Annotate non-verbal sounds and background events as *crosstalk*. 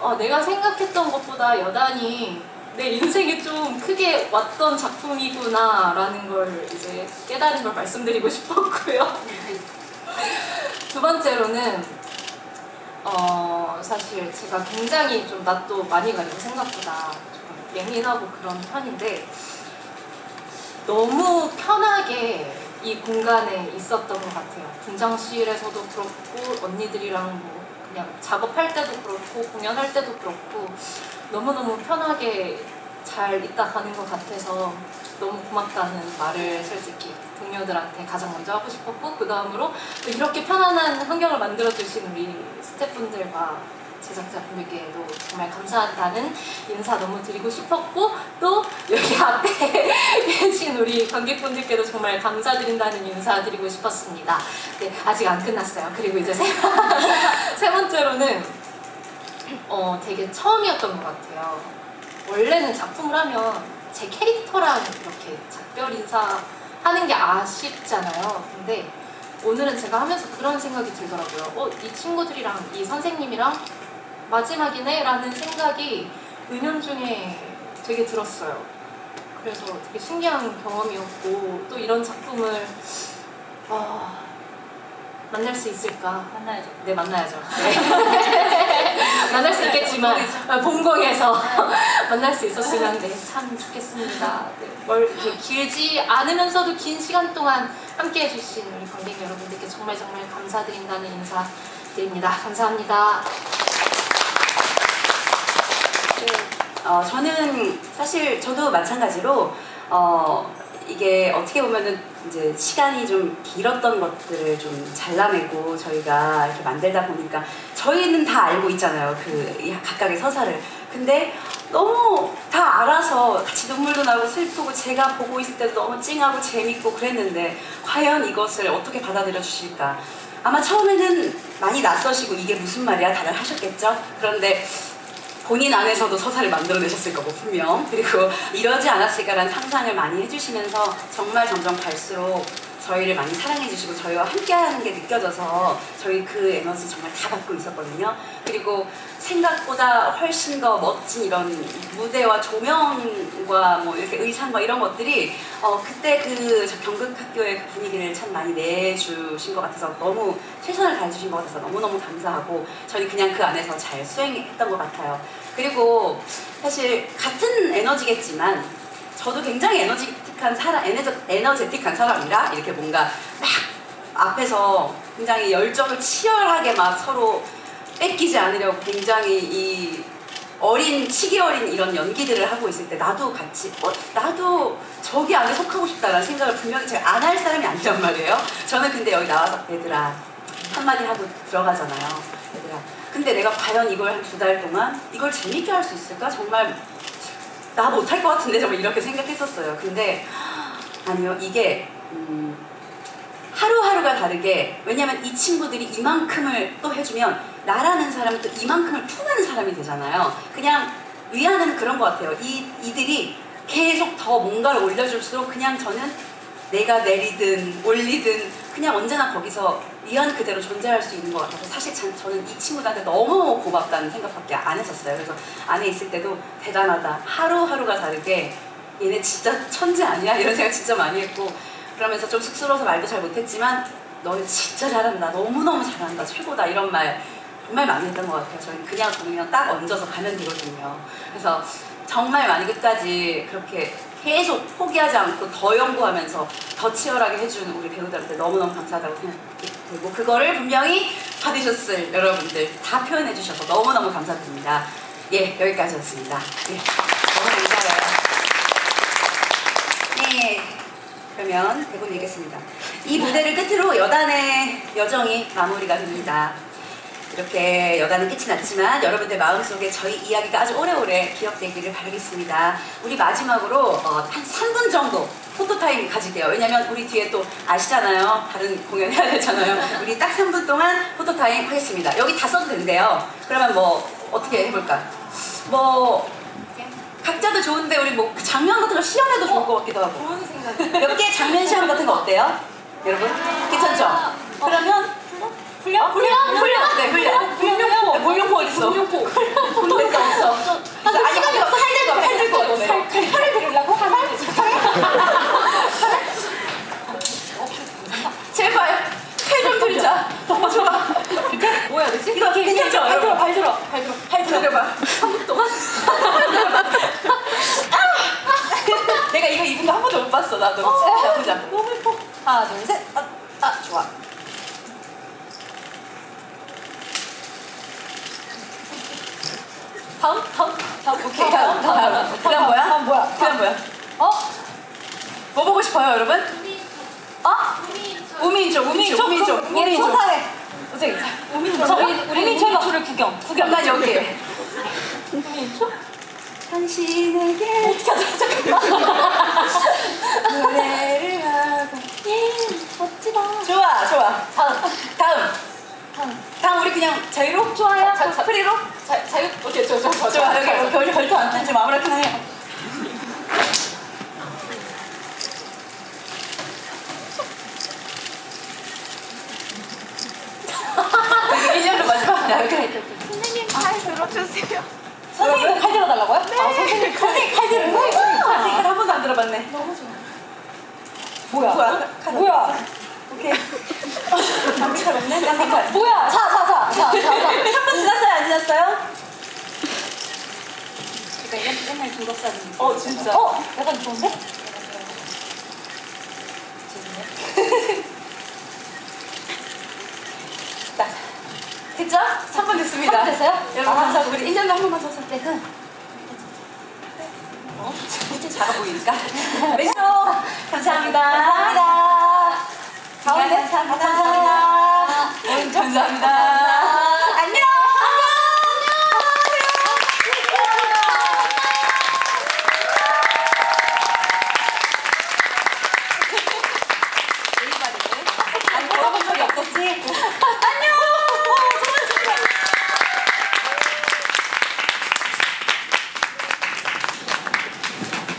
어, 내가 생각했던 것보다 여단이 내 인생에 좀 크게 왔던 작품이구나라는 걸 이제 깨달은 걸 말씀드리고 *laughs* 싶었고요. 두 번째로는 어 사실 제가 굉장히 좀 낯도 많이 가리고 생각보다 좀 예민하고 그런 편인데 너무 편하게 이 공간에 있었던 것 같아요. 분장실에서도 그렇고 언니들이랑 뭐 그냥 작업할 때도 그렇고 공연할 때도 그렇고 너무너무 편하게 잘 있다 가는 것 같아서 너무 고맙다는 말을 솔직히 동료들한테 가장 먼저 하고 싶었고 그 다음으로 또 이렇게 편안한 환경을 만들어 주신 우리 스태프분들과 제작자 분들께도 정말 감사하다는 인사 너무 드리고 싶었고 또 여기 앞에 *laughs* 계신 우리 관객분들께도 정말 감사드린다는 인사 드리고 싶었습니다. 네, 아직 안 끝났어요. 그리고 이제 세, *laughs* 세 번째로는 어, 되게 처음이었던 것 같아요. 원래는 작품을 하면 제 캐릭터랑 이렇게 작별 인사 하는 게 아쉽잖아요. 근데 오늘은 제가 하면서 그런 생각이 들더라고요. 어, 이 친구들이랑 이 선생님이랑 마지막이네? 라는 생각이 은연 중에 되게 들었어요. 그래서 되게 신기한 경험이었고 또 이런 작품을 아, 만날 수 있을까? 만나야죠. 네 만나야죠. 네. *laughs* 만날 수 있겠지만 아, 본공에서 만날 수 있었으면 네, 참 좋겠습니다. 네, 뭘 이렇게 길지 않으면서도 긴 시간 동안 함께 해주신 우리 관객 여러분들께 정말 정말 감사드린다는 인사 드립니다. 감사합니다. 네, 어, 저는 사실 저도 마찬가지로 어, 이게 어떻게 보면은 이제 시간이 좀 길었던 것들을 좀 잘라내고 저희가 이렇게 만들다 보니까 저희는 다 알고 있잖아요. 그이 각각의 서사를. 근데 너무 다 알아서 같이 눈물도 나고 슬프고 제가 보고 있을 때도 너무 찡하고 재밌고 그랬는데 과연 이것을 어떻게 받아들여 주실까? 아마 처음에는 많이 낯서시고 이게 무슨 말이야 다들 하셨겠죠? 그런데 본인 안에서도 서사를 만들어내셨을 거고 분명. 그리고 이러지 않았을까라는 상상을 많이 해주시면서 정말 점점 갈수록 저희를 많이 사랑해주시고 저희와 함께하는 게 느껴져서 저희 그 에너지 정말 다 받고 있었거든요. 그리고 생각보다 훨씬 더 멋진 이런 무대와 조명과 뭐 이렇게 의상과 이런 것들이 어 그때 그저 경극학교의 그 분위기를 참 많이 내주신 것 같아서 너무 최선을 다해주신 것 같아서 너무너무 감사하고 저희 그냥 그 안에서 잘 수행했던 것 같아요. 그리고 사실 같은 에너지겠지만 저도 굉장히 에너지 틱한 사람, 에너제, 에너제틱한 사람이라 이렇게 뭔가 막 앞에서 굉장히 열정을 치열하게 막 서로 뺏기지 않으려고 굉장히 이 어린 치기 어린 이런 연기들을 하고 있을 때 나도 같이 어 나도 저기 안에 속하고 싶다라는 생각을 분명히 제가 안 할 사람이 아니란 말이에요. 저는 근데 여기 나와서 얘들아 한마디 하고 들어가잖아요. 얘들아 근데 내가 과연 이걸 한 두 달 동안 이걸 재밌게 할 수 있을까 정말 나 못할 것 같은데 정말 이렇게 생각했었어요. 근데 아니요 이게 음, 하루하루가 다르게 왜냐면 이 친구들이 이만큼을 또 해주면 나라는 사람은 또 이만큼을 푸는 사람이 되잖아요. 그냥 위안은 그런 것 같아요. 이 이들이 계속 더 뭔가를 올려줄수록 그냥 저는 내가 내리든 올리든 그냥 언제나 거기서 위안 그대로 존재할 수 있는 것 같아서 사실 참 저는 이 친구들한테 너무 고맙다는 생각밖에 안 했었어요. 그래서 안에 있을 때도 대단하다. 하루하루가 다르게 얘네 진짜 천재 아니야? 이런 생각 진짜 많이 했고 그러면서 좀 쑥스러워서 말도 잘 못했지만 너는 진짜 잘한다. 너무너무 잘한다. 최고다. 이런 말 정말 많이 했던 것 같아요. 저는 그냥 보면 딱 얹어서 가면 되거든요. 그래서 정말 많이 끝까지 그렇게 계속 포기하지 않고 더 연구하면서 더 치열하게 해준 우리 배우들한테 너무너무 감사하다고 생각되고 그거를 분명히 받으셨을 여러분들 다 표현해 주셔서 너무너무 감사드립니다. 예, 여기까지였습니다. 예, 너무 감사해요. 네, 그러면 대본 읽겠습니다. 이 무대를 끝으로 여단의 여정이 마무리가 됩니다. 이렇게 여단은 끝이 났지만 여러분들 마음속에 저희 이야기가 아주 오래오래 기억되기를 바라겠습니다. 우리 마지막으로 어, 한 3분 정도 포토타임 가질게요. 왜냐면 우리 뒤에 또 아시잖아요. 다른 공연 해야 되잖아요. 우리 딱 3분 동안 포토타임 하겠습니다. 여기 다 써도 된대요. 그러면 뭐 어떻게 해볼까? 뭐 각자도 좋은데 우리 뭐 장면 같은 거 시연해도 좋을 것 같기도 하고 좋은 생각이 몇개 장면 시험 같은 거 어때요? 여러분? 괜찮죠? 그러면 훈련? 훈련? 훈련! 네, 훈련. 공룡포. 네, 공룡포 어딨어? 공룡포. 됐어, 없어. 아니, 아니, 팔 들고, 팔 들고 하고 내려. 팔을 들으려고? 제발, 팔좀 들자. 너무 좋아. 뭐 해야 되지? 이거 괜찮죠? 발 들어? 발 들어, 발 들어. 팔 들어봐. 3분 동안. 내가 이거 입은 거 한 번도 못 봤어, 나도. 자, 보자. 너무 예뻐. 하나, 둘, 셋. 아, 아 좋아. 다음, 다음, 다음. 오케이, 다음, 다음. 그 다음 뭐야? 다음 뭐야? 그 다음 뭐야? 어? 뭐 보고 싶어요, 여러분? 어? 우민족, 우민족, 우민족, 우민족. 좋다네. 어떻게? 우민초. 우리 우민초를 구경. 구경. 난 여기에. 우민초? 당신에게 어떻게 하자? 잠깐만. 노래를 하고. 예, 멋지다. 좋아, 좋아. 다음. 다음. 다음. 다음 우리 그냥 자유로? 좋아요. 자, 자, 프리로? 자, 자유. 오케이, 좋아, 좋아, 좋아. 좋아, 여기 별이 별도 안 뜨지 아무렇게나 해요. 여기 1년도 마지막. 야, 여기. 선생님 팔 들어주세요. 선생님도 칼 들어달라고요? 네. 아, 선생님 칼, 선생님 칼 들어. 선생님 한 번도 안 들어봤네. 너무 좋아. 뭐야? 뭐야? 뭐야? 오케이. 뭐야? 자, 자, 자, 자, 자, 자. 3분 지났어요? 안 지났어요? 그러니까 옛- 옛날 중국사진. 어, 진짜. 어, 약간 좋은데? 자, 됐죠? 3분 됐습니다. 3분 됐어요? 여러분 아. 감사하고 우리 1년도 한 번만 더 네, 그. 어? 작아 보이니까. *laughs* 왼쪽 감사합니다. 감사합니다. 가운데 감사합니다. 감사합니다. 감사합니다.